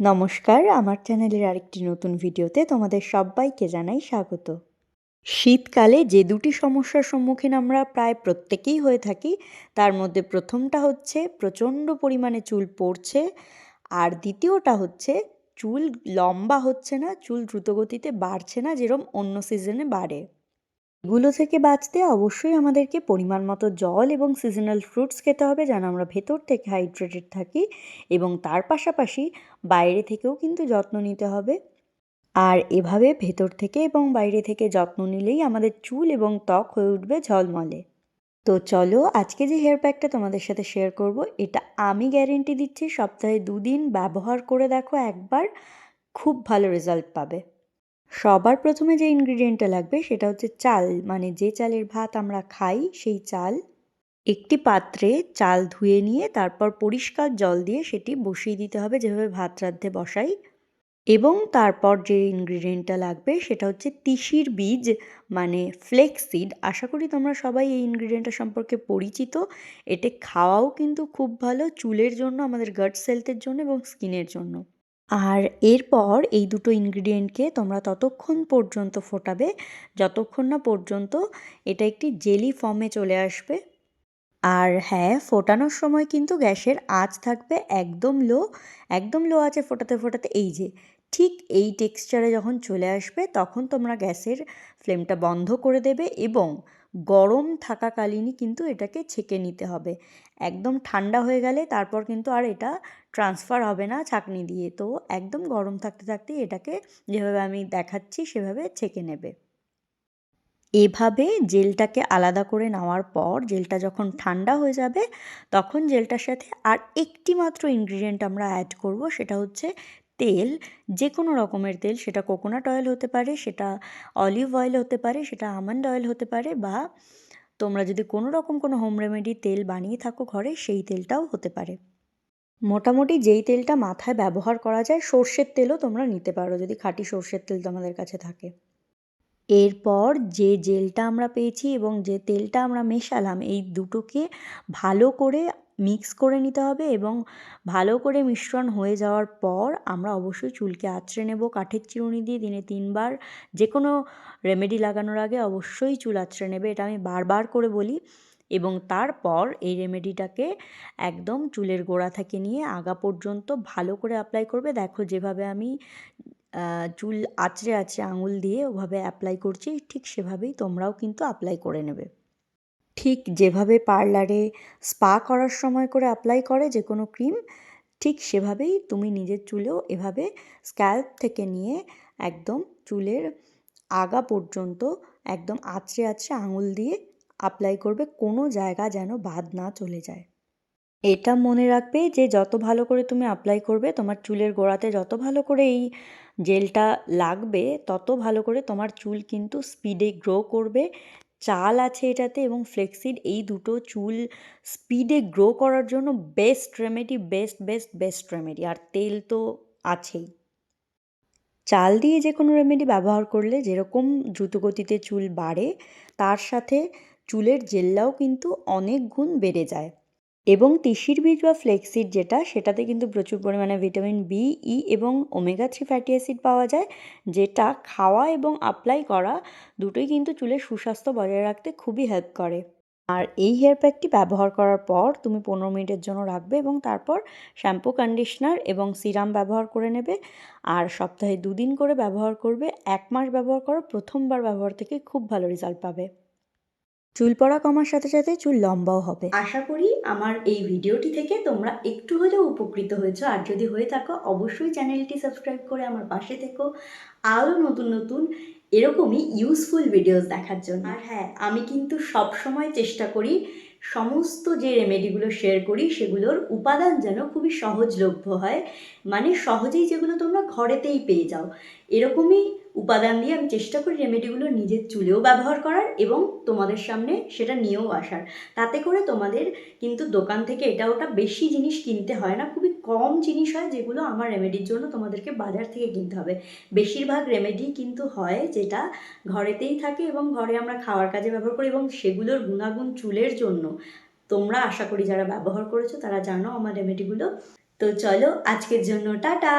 নমস্কার, আমার চ্যানেলের আরেকটি নতুন ভিডিওতে তোমাদের সবাইকে জানাই স্বাগত। শীতকালে যে দুটি সমস্যার সম্মুখীন আমরা প্রায় প্রত্যেকেই হয়ে থাকি, তার মধ্যে প্রথমটা হচ্ছে প্রচণ্ড পরিমাণে চুল পড়ছে, আর দ্বিতীয়টা হচ্ছে চুল লম্বা হচ্ছে না, চুল দ্রুতগতিতে বাড়ছে না, যেরম অন্য সিজনে বাড়ে। এগুলো থেকে বাঁচতে অবশ্যই আমাদেরকে পরিমাণ মতো জল এবং সিজনাল ফ্রুটস খেতে হবে যেন আমরা ভেতর থেকে হাইড্রেটেড থাকি এবং তার পাশাপাশি বাইরে থেকেও কিন্তু যত্ন নিতে হবে। আর এভাবে ভেতর থেকে এবং বাইরে থেকে যত্ন নিলেই আমাদের চুল এবং ত্বক হয়ে উঠবে ঝলমলে। তো চলো আজকে যে হেয়ার প্যাকটা তোমাদের সাথে শেয়ার করব, এটা আমি গ্যারেন্টি দিচ্ছি সপ্তাহে দুদিন ব্যবহার করে দেখো একবার, খুব ভালো রেজাল্ট পাবে। সবার প্রথমে যে ইনগ্রিডিয়েন্টটা লাগবে সেটা হচ্ছে চাল। মানে যে চালের ভাত আমরা খাই, সেই চাল একটি পাত্রে চাল ধুয়ে নিয়ে তারপর পরিষ্কার জল দিয়ে সেটি বসিয়ে দিতে হবে, যেভাবে ভাত রাঁধতে বসাই। এবং তারপর যে ইনগ্রিডিয়েন্টটা লাগবে সেটা হচ্ছে তিসির বীজ মানে ফ্লেক্সিড আশা করি তোমরা সবাই এই ইনগ্রিডিয়েন্টটা সম্পর্কে পরিচিত। এটি খাওয়াও কিন্তু খুব ভালো, চুলের জন্য, আমাদের গাট সেলথের জন্য এবং স্কিনের জন্য। আর এরপর এই দুটো ইনগ্রিডিয়েন্টকে তোমরা ততক্ষণ পর্যন্ত ফোটাবে, যতক্ষণ না পর্যন্ত এটা একটি জেলি ফর্মে চলে আসবে। আর হ্যাঁ ফোটানোর সময় কিন্তু গ্যাসের আঁচ থাকবে একদম লো একদম লো আছে ফোটাতে ফোটাতে এই যে ঠিক এই টেক্সচারে যখন চলে আসবে, তখন তোমরা গ্যাসের ফ্লেমটা বন্ধ করে দেবে এবং গরম থাকাকালীনই কিন্তু এটাকে ছেঁকে নিতে হবে। একদম ঠান্ডা হয়ে গেলে তারপর কিন্তু আর এটা ট্রান্সফার হবে না ছাঁকনি দিয়ে। তো একদম গরম থাকতে থাকতে এটাকে যেভাবে আমি দেখাচ্ছি, সেভাবে ছেঁকে নেবে। এভাবে জেলটাকে আলাদা করে নেওয়ার পর জেলটা যখন ঠান্ডা হয়ে যাবে, তখন জেলটার সাথে আর একটি মাত্র ইনগ্রিডিয়েন্ট আমরা অ্যাড করব, সেটা হচ্ছে তেল যে কোনো রকমের তেল, সেটা কোকোনাট অয়েল হতে পারে, সেটা অলিভ অয়েল হতে পারে, সেটা আমন্ড অয়েল হতে পারে বা তোমরা যদি কোনো রকম কোনো হোম রেমেডি তেল বানিয়ে থাকো ঘরে, সেই তেলটাও হতে পারে। মোটামুটি যেই তেলটা মাথায় ব্যবহার করা যায়, সর্ষের তেলও তোমরা নিতে পারো যদি খাঁটি সর্ষের তেল তোমাদের কাছে থাকে। এরপর যে জেলটা আমরা পেয়েছি এবং যে তেলটা আমরা মেশালাম, এই দুটোকে ভালো করে মিক্স করে নিতে হবে এবং ভালো করে মিশ্রণ হয়ে যাওয়ার পর আমরা অবশ্যই চুলকে আঁচড়ে নেব। কাঠের চিরুনি দিয়ে দিনে তিনবার যে কোনো রেমেডি লাগানোর আগে অবশ্যই চুল আঁচড়ে নেবে, এটা আমি বারবার করে বলি। এবং তারপর এই রেমেডিটাকে একদম চুলের গোড়া থেকে নিয়ে আগা পর্যন্ত ভালো করে অ্যাপ্লাই করবে। দেখো যেভাবে আমি চুল আঁচড়ে আঁচড়ে আঙুল দিয়ে ওভাবে অ্যাপ্লাই করছি, ঠিক সেভাবেই তোমরাও কিন্তু অ্যাপ্লাই করে নেবে। ঠিক যেভাবে পার্লারে স্পা করার সময় করে অ্যাপ্লাই করে যে কোনো ক্রিম, ঠিক সেভাবেই তুমি নিজের চুলেও এভাবে স্ক্যাল্প থেকে নিয়ে একদম চুলের আগা পর্যন্ত একদম আঁচড়ে আঁচড়ে আঙুল দিয়ে অ্যাপ্লাই করবে, কোনো জায়গা যেন বাদ না চলে যায়। এটা মনে রাখবে যে যত ভালো করে তুমি অ্যাপ্লাই করবে, তোমার চুলের গোড়াতে যত ভালো করে এই জেলটা লাগবে, তত ভালো করে তোমার চুল কিন্তু স্পিডে গ্রো করবে চাল আছে এটাতে এবং ফ্লেক্সিড, এই দুটো চুল স্পিডে গ্রো করার জন্য best remedy best best best remedy আর তেল তো আছেই। চাল দিয়ে যে কোনো রেমেডি ব্যবহার করলে যেরকম দ্রুতগতিতে চুল বাড়ে, তার সাথে চুলের জেল্লাও কিন্তু অনেক গুণ বেড়ে যায়। এবং তিসির বীজ বা ফ্লেক্সিড যেটা, সেটাতে কিন্তু প্রচুর পরিমাণে ভিটামিন বি ই এবং ওমেগা থ্রি ফ্যাটি অ্যাসিড পাওয়া যায়, যেটা খাওয়া এবং অ্যাপ্লাই করা দুটোই কিন্তু চুলের সুস্বাস্থ্য বজায় রাখতে খুবই হেল্প করে। আর এই হেয়ার প্যাকটি ব্যবহার করার পর তুমি পনেরো মিনিটের জন্য রাখবে এবং তারপর শ্যাম্পু কন্ডিশনার এবং সিরাম ব্যবহার করে নেবে। আর সপ্তাহে দুদিন করে ব্যবহার করবে, এক মাস ব্যবহার করো, প্রথমবার ব্যবহার থেকে খুব ভালো রেজাল্ট পাবে। চুল পড়া কমার সাথে সাথে চুল লম্বাও হবে। আশা করি আমার এই ভিডিওটি থেকে তোমরা একটু হলেও উপকৃত হয়েছো। আর যদি হয়ে থাকো অবশ্যই চ্যানেলটি সাবস্ক্রাইব করে আমার পাশে থেকো। আরও নতুন নতুন এরকমই ইউজফুল ভিডিওস দেখার জন্য। আর হ্যাঁ আমি কিন্তু সব সময় চেষ্টা করি সমস্ত যে রেমেডিগুলো শেয়ার করি সেগুলোর উপাদান যেন খুবই সহজলভ্য হয়। মানে সহজেই যেগুলো তোমরা ঘরেতেই পেয়ে যাও। এরকমই উপাদান দিয়ে আমি চেষ্টা করি রেমেডিগুলো নিজের চুলেও ব্যবহার করার এবং তোমাদের সামনে সেটা নিয়েও আসার। তাতে করে তোমাদের কিন্তু দোকান থেকে এটা ওটা বেশি জিনিস কিনতে হয় না, খুবই কম জিনিস হয় যেগুলো আমার রেমেডির জন্য তোমাদেরকে বাজার থেকে কিনতে হবে। বেশিরভাগ রেমেডি কিন্তু হয় যেটা ঘরেতেই থাকে এবং ঘরে আমরা খাওয়ার কাজে ব্যবহার করি এবং সেগুলোর গুণাগুণ চুলের জন্য। তোমরা আশা করি যারা ব্যবহার করেছ তারা জানো আমার রেমেডিগুলো তো চলো আজকের জন্য টাটা!